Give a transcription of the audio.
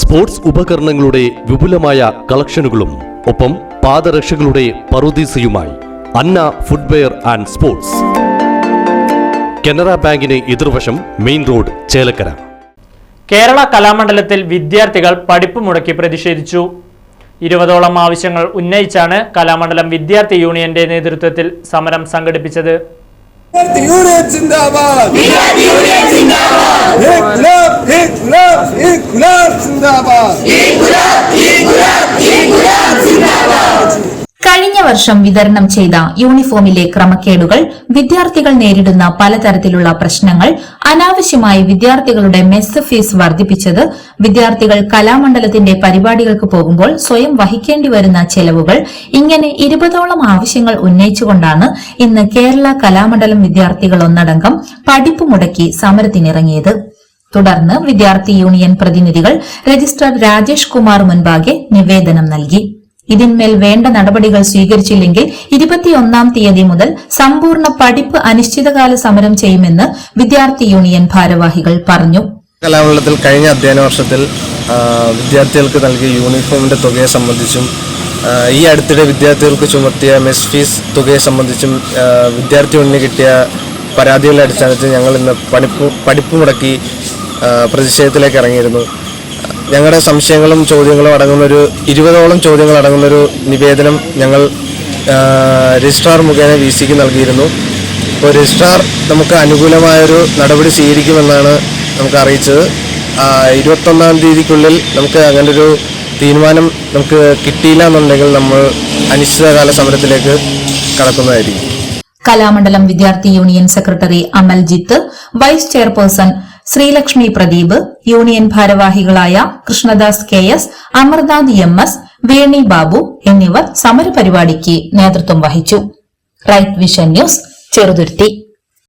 Sports ഉപകരണങ്ങളുടെ വിപുലമായ കളക്ഷനുകളും ഒപ്പം പാദരക്ഷകളുടെ പറുദീസയുമായി Anna footwear and sports. Canara ബാങ്കിന് എതിർവശം മെയിൻ റോഡ് ചേലക്കര. കേരള കലാമണ്ഡലത്തിൽ വിദ്യാർത്ഥികൾ പഠിപ്പ് മുടക്കി പ്രതിഷേധിച്ചു. ഇരുപതോളം ആവശ്യങ്ങൾ ഉന്നയിച്ചാണ് കലാമണ്ഡലം വിദ്യാർത്ഥി യൂണിയന്റെ നേതൃത്വത്തിൽ സമരം സംഘടിപ്പിച്ചത്. യൂണിയൻ കഴിഞ്ഞ വർഷം വിതരണം ചെയ്ത യൂണിഫോമിലെ ക്രമക്കേടുകൾ വിദ്യാർത്ഥികൾ നേരിടുന്ന പലതരത്തിലുള്ള പ്രശ്നങ്ങൾ അനാവശ്യമായി വിദ്യാർത്ഥികളുടെ മെസ് ഫീസ് വർദ്ധിപ്പിച്ചത് വിദ്യാർത്ഥികൾ കലാമണ്ഡലത്തിന്റെ പരിപാടികൾക്ക് പോകുമ്പോൾ സ്വയം വഹിക്കേണ്ടി വരുന്ന ചെലവുകൾ ഇങ്ങനെ ഇരുപതോളം ആവശ്യങ്ങൾ ഉന്നയിച്ചുകൊണ്ടാണ് ഇന്ന് കേരള കലാമണ്ഡലം വിദ്യാർത്ഥികൾ ഒന്നടങ്കം പഠിപ്പ് മുടക്കി സമരത്തിനിറങ്ങിയത്. തുടർന്ന് വിദ്യാർത്ഥി യൂണിയൻ പ്രതിനിധികൾ രജിസ്ട്രാർ രാജേഷ് കുമാർ മുൻപാകെ നിവേദനം നൽകി. ഇതിന്മേൽ വേണ്ട നടപടികൾ സ്വീകരിച്ചില്ലെങ്കിൽ ഇരുപത്തിയൊന്നാം തീയതി മുതൽ സമ്പൂർണ പഠിപ്പ് അനിശ്ചിതകാല സമരം ചെയ്യുമെന്ന് വിദ്യാർത്ഥി യൂണിയൻ ഭാരവാഹികൾ പറഞ്ഞു. കലാമണ്ഡലത്തിൽ കഴിഞ്ഞ അധ്യയന വർഷത്തിൽ വിദ്യാർത്ഥികൾക്ക് നൽകിയ യൂണിഫോമിന്റെ തുകയെ സംബന്ധിച്ചും ഈ അടുത്തിടെ വിദ്യാർത്ഥികൾക്ക് ചുമത്തിയ മെസ് ഫീസ് തുകയെ സംബന്ധിച്ചും വിദ്യാർത്ഥി യൂണിയന് കിട്ടിയ പരാതികളുടെ അടിസ്ഥാനത്തിൽ ഞങ്ങൾ ഇന്ന് പഠിപ്പ് പഠിപ്പ് മുടക്കി പ്രതിഷേധത്തിലേക്ക് ഇറങ്ങിയിരുന്നു. ഞങ്ങളുടെ സംശയങ്ങളും ചോദ്യങ്ങളും അടങ്ങുന്നൊരു ഇരുപതോളം ചോദ്യങ്ങൾ അടങ്ങുന്നൊരു നിവേദനം ഞങ്ങൾ രജിസ്ട്രാർ മുഖേന വി സിക്ക് നൽകിയിരുന്നു. ഇപ്പോൾ രജിസ്ട്രാർ നമുക്ക് അനുകൂലമായൊരു നടപടി സ്വീകരിക്കുമെന്നാണ് നമുക്ക് അറിയിച്ചത്. ഇരുപത്തൊന്നാം തീയതിക്കുള്ളിൽ നമുക്ക് അങ്ങനെ ഒരു തീരുമാനം നമുക്ക് കിട്ടിയില്ല എന്നുണ്ടെങ്കിൽ നമ്മൾ അനിശ്ചിതകാല സമരത്തിലേക്ക് കടക്കുന്നതായിരിക്കും. കലാമണ്ഡലം വിദ്യാർത്ഥി union secretary Amaljith vice chairperson Sreelakshmi Pradeep union ഭാരവാഹികളായ Krishnadas K S Amarnath M S Veni Babu എന്നിവർ സമരപരിപാടിക്ക് നേതൃത്വം വഹിച്ചു. Right vision news Cheruthuruthy.